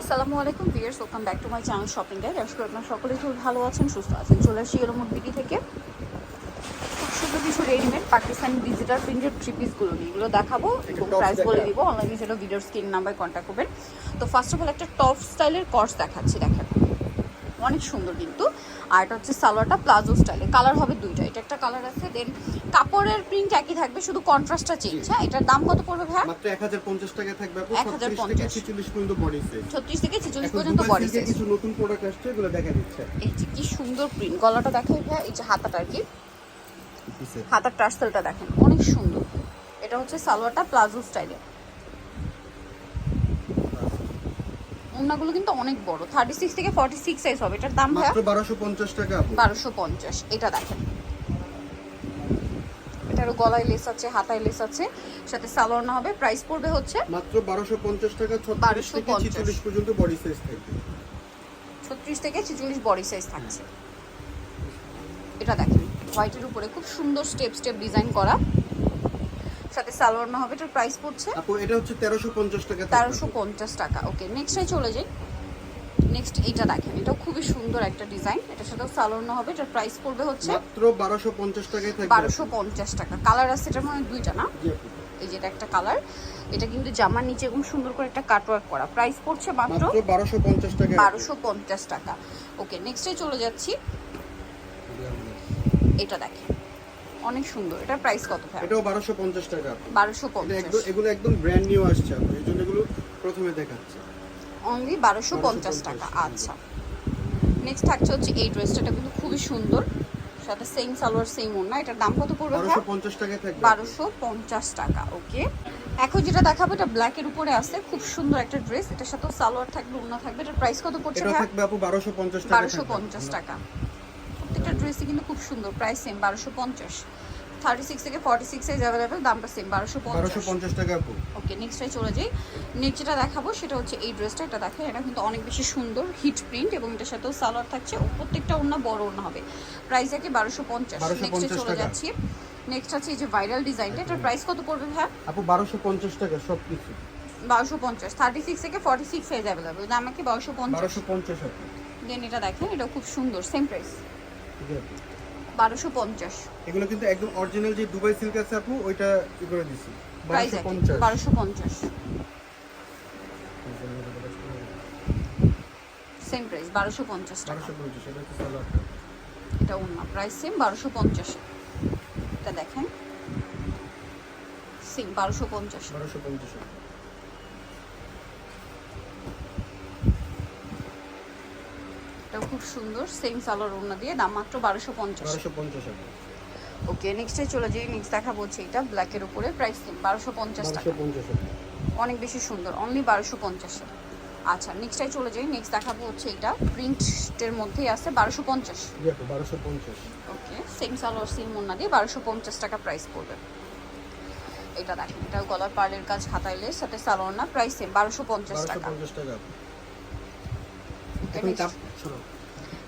আসসালামু আলাইকুম viewers welcome back to my channel shopping guide আজকে আপনারা সকলেই খুব ভালো আছেন সুস্থ আছেন। চলে আসি এরমুট বিডি থেকে। খুব সুন্দর কিছু readymade Pakistani digital printed three পিসগুলো নিয়ে এগুলো দেখাবো এবং প্রাইস বলে দিব। অনলাইনে সেটা ভিডিওর স্ক্রিন নাম্বার কন্ট্যাক্ট করবেন। তো ফার্স্ট অফ অল একটা টপ স্টাইলের কর্স দেখাচ্ছি দেখেন। অনেক সুন্দর কিন্তু। আর এটা হচ্ছে সালোয়ারটা প্লাজো স্টাইলে কালার হবে দুইটা। এটা একটা কালার আছে দেন কাপড়ের প্রিন্ট একই থাকবে শুধু কন্ট্রাস্টটা চেঞ্জ হ্যাঁ? এটার দাম কত পড়বে ভাইয়া? মাত্র 1050 টাকা থাকবে আপু 1050 36 থেকে 46 পর্যন্ত বডি সাইজ ছত্রিশ থেকে ছেচল্লিশ এখন পর্যন্ত বডি সাইজ কিছু নতুন প্রোডাক্ট আসছে এগুলো দেখা দিচ্ছে। এই যে কি সুন্দর প্রিন্ট গলাটা দেখেন ভাইয়া এই যে হাতাটা আর কি। হাতার টার্সেলটা দেখেন অনেক সুন্দর। এটা হচ্ছে সালোয়ারটা প্লাজো স্টাইলে। ওনাগুলো কিন্তু অনেক বড় থেকে ফর্টি সিক্স সাইজ হবে। এটার দাম মাত্র 1250 টাকা আপু। বারোশো পঞ্চাশ এটা দেখেন। এটারও গলায় লেস আছে হাতায় লেস আছে সাথে সালোয়ার না হবে প্রাইস পড়বে হচ্ছে মাত্র 1250 টাকা 36 থেকে 46 পর্যন্ত বডি সাইজ থাকবে। ছত্রিশ থেকে ছেচল্লিশ বডি সাইজ থাকছে। এটা দেখেন হোয়াইটের উপরে খুব সুন্দর স্টেপ স্টেপ ডিজাইন করা। সাথে সালোয়ার না হবে এটার প্রাইস পড়ছে আপু এটা হচ্ছে 1350 টাকা থাকবে। তেরোশো পঞ্চাশ টাকা। ওকে নেক্সটে চলে যাই। নেক্সট এটা দেখেন। এটাও খুবই সুন্দর একটা ডিজাইন। এটার সাথেও সালোয়ার হবে। এটার প্রাইস পড়বে হচ্ছে মাত্র 1250 টাকায় থাকবে। বারোশো পঞ্চাশ টাকা। কালার আছে এটার মধ্যে দুইটা না? এই যে এটা একটা কালার এটা কিন্তু জামার নিচে এবং সুন্দর করে একটা কাটওয়ার্ক করা। প্রাইস পড়ছে মাত্র মাত্র 1250 টাকা বারোশো পঞ্চাশ টাকা। ওকে নেক্সটে চলে যাচ্ছি। এটা দেখেন। অনেক সুন্দর। এটার প্রাইস কত ভাই? এটাও 1250 টাকা। আপু। বারোশো এটা পঞ্চাশ। একদম এগুলো একদম ব্র্যান্ড নিউ আসছে। আপু এই জন্য এগুলো প্রথমে দেখাচ্ছে। অনলি বারোশো পঞ্চাশ টাকা আচ্ছা। নেক্সট থাকছে হচ্ছে এই ড্রেসটা এটা কিন্তু খুবই সুন্দর। সাথে সেম সালোয়ার সেম ওড়না। এটার দাম কত পড়বে 1250 বারোশো পঞ্চাশ টাকা ওকে এখন যেটা দেখাবো এটা ব্ল্যাকের উপরে আছে। খুব সুন্দর একটা ড্রেস এটার সাথে সালোয়ার থাকবে ওড়না থাকবে। এটার প্রাইস কত পড়ছে এটা থাকবে আপু 1250 টাকা বারোশো পঞ্চাশ টাকা। প্রত্যেকটা ড্রেসই কিন্তু খুব সুন্দর। প্রাইস সেম বারোশো পঞ্চাশ। থার্টি সিক্স থেকে ফর্টি সিক্স সাইজ অ্যাভেলেবেল দামটা সেম বারোশো পঞ্চাশ। টাকা ওকে নেক্সটে চলে যাই। নেক্সট যেটা দেখাবো সেটা হচ্ছে এই ড্রেসটা এটা দেখেন এটা কিন্তু অনেক বেশি সুন্দর হিট প্রিন্ট এবং এটার সাথেও সালোয়ার থাকছে ও প্রত্যেকটা ওড়না বড় ওড়না হবে। প্রাইস কি বারোশো পঞ্চাশ। নেক্সটে চলে যাচ্ছি। নেক্সট আছে এই যে ভাইরাল ডিজাইনটা এটার প্রাইস কত পড়বে ভাই আপু 1250 টাকা সব কিছু বারোশো পঞ্চাশ থার্টি সিক্স থেকে ফর্টি সিক্স সাইজ অ্যাভেলেবেল দাম কি বারোশো পঞ্চাশ? 1250 আপু। দেন এটা দেখেন এটা খুব সুন্দর সেম প্রাইস ঠিক আছে বারোশো পঞ্চাশ। এগুলো কিন্তু একদম অরিজিনাল যে দুবাই সিল্ক আছে আপু ওইটা ই করে দিছি। প্রাইস 1250 সেম প্রাইস বারোশো পঞ্চাশ। টাকা। 1250 এটা হচ্ছে সালোয়ারটা এটা অন্য প্রাইস সেম বারোশো পঞ্চাশে। এটা দেখেন। সেম বারোশো পঞ্চাশ। 1250 এটাও খুব সুন্দর সেম সালোয়ার ওড়না দিয়ে দাম মাত্র বারোশো পঞ্চাশ। 1250 টাকা ওকে নেক্সটে চলে যাই নেক্সট দেখাবো হচ্ছে এটা ব্ল্যাকের উপরে প্রাইস সেম বারোশো পঞ্চাশ টাকা। 1250 টাকা অনেক বেশি সুন্দর অনলি বারোশো পঞ্চাশে। আচ্ছা নেক্সটে চলে যাই নেক্সট দেখাবো হচ্ছে এটা প্রিন্টের মধ্যেই আছে বারোশো পঞ্চাশ। আপু 1250 ওকে সেম সালোয়ার সেম মোনা দিয়ে বারোশো পঞ্চাশ টাকা প্রাইস পড়বে। এটা দেখেন এটা গলার পার্লের কাজ হাতাইলে সাথে সালোয়ার না প্রাইস সেম বারোশো পঞ্চাশ টাকা 1250 টাকা আপু। Okay,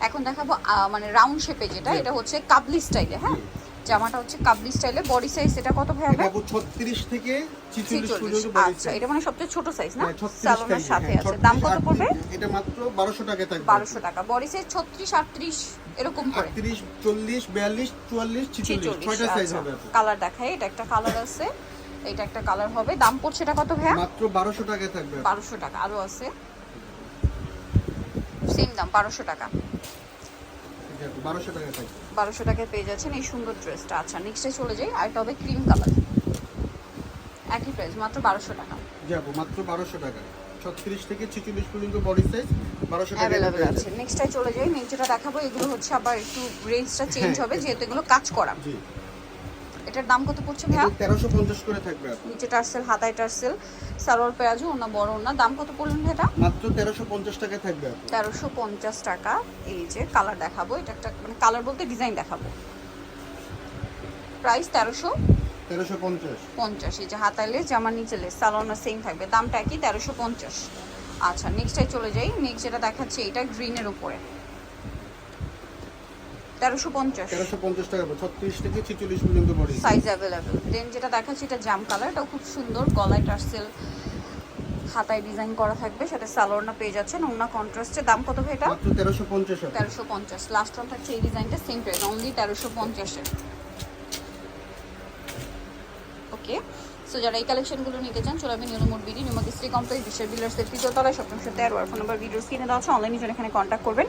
এখন দেখাবো মানে রাউন্ড শেপে যেটা এটা হচ্ছে কাবলি স্টাইলে হ্যাঁ? জামাটা হচ্ছে কাবলি স্টাইলে বডি সাইজ এটা কত ভাই এটা হবে 36 থেকে 46 পর্যন্ত বডি আচ্ছা এটা মানে সবচেয়ে ছোট সাইজ না? হ্যাঁ, 36 সালোয়ারের size, সাথে হ্যাঁ, আছে। দাম কত পড়বে? এটা মাত্র 1200 টাকায় থাকবে। বারোশো টাকা। বডি সাইজ ছত্রিশ আটত্রিশ এরকম করে। 38 40 42 44 46 ছয়টা সাইজ হবে আপু কালার দেখাই এটা একটা কালার আছে। এটা একটা কালার হবে। দাম পড়ছে এটা কত ভাইয়া? মাত্র 1200 টাকায় থাকবে। আপু। বারোশো টাকা। আরও আছে। সেম দাম বারোশো টাকা। ঠিক আছে, 1200 টাকায় থাকবে বারোশো টাকায় পেয়ে যাচ্ছেন এই সুন্দর ড্রেসটা। আচ্ছা নেক্সটে চলে যাই আর এটা হবে ক্রিম কালার একই প্রাইস মাত্র বারোশো টাকা। আপু মাত্র 1200 টাকা। 36 থেকে 46 পর্যন্ত বডি সাইজ 1200 টাকা অ্যাভেলেবেল আছে। নেক্সটে চলে যাই নেক্সট দেখাবো এগুলো হচ্ছে আবার একটু রেঞ্জটা চেঞ্জ হ্যাঁ, হবে যেহেতু এগুলো কাজ করা। এটার দাম কত পড়ছে ভাইয়া? এটা 1350 করে থাকবে আপু নিচে টার্সেল হাতায় টার্সেল সালোয়ার পেঁয়াজু ওনা বড় ওনা দাম কত পড়লেন এটা মাত্র 1350 টাকায় থাকবে আপু তেরোশো পঞ্চাশ টাকা। এই যে কালার দেখাবো। এটা একটা মানে কালার বলতে ডিজাইন দেখাবো। প্রাইস তেরোশো? 1350 পঞ্চাশ। এই যে হাতাইলে জামার নিচে লেস সালোনা সেম থাকবে। দামটা কি তেরোশো পঞ্চাশ। আচ্ছা নেক্সটটাই চলে যাই। নেক্সট যেটা দেখাচ্ছে এটা গ্রিনের উপরে। তেরোশো পঞ্চাশ। 1350 টাকা আপু, 36 থেকে 46 পর্যন্ত বডি সাইজ দেন যেটা দেখাচ্ছে এটা জাম কালার এটাও খুব সুন্দর। গলায় টার্সেল হাতায় ডিজাইন করা থাকবে। সাথে সালোয়ারনা পেয়ে যাচ্ছেন ওনা কন্ট্রাস্টের দাম কত ভাই এটা? মাত্র লাস্ট ওয়ান থাকছে এই ডিজাইনটা same price only okay so যারা এই কালেকশনগুলো নিতে চান চলে নিউমোড বিডি কমপ্লেক্স বিশ্বের বিল্ডার্সের তৃতীয় তলায় সপ্তমশো আর ফোন নাম্বার ভিডিওস কিনে দেওয়া আছে। অনলাইনে জন্য এখানে কন্ট্যাক্ট করবেন।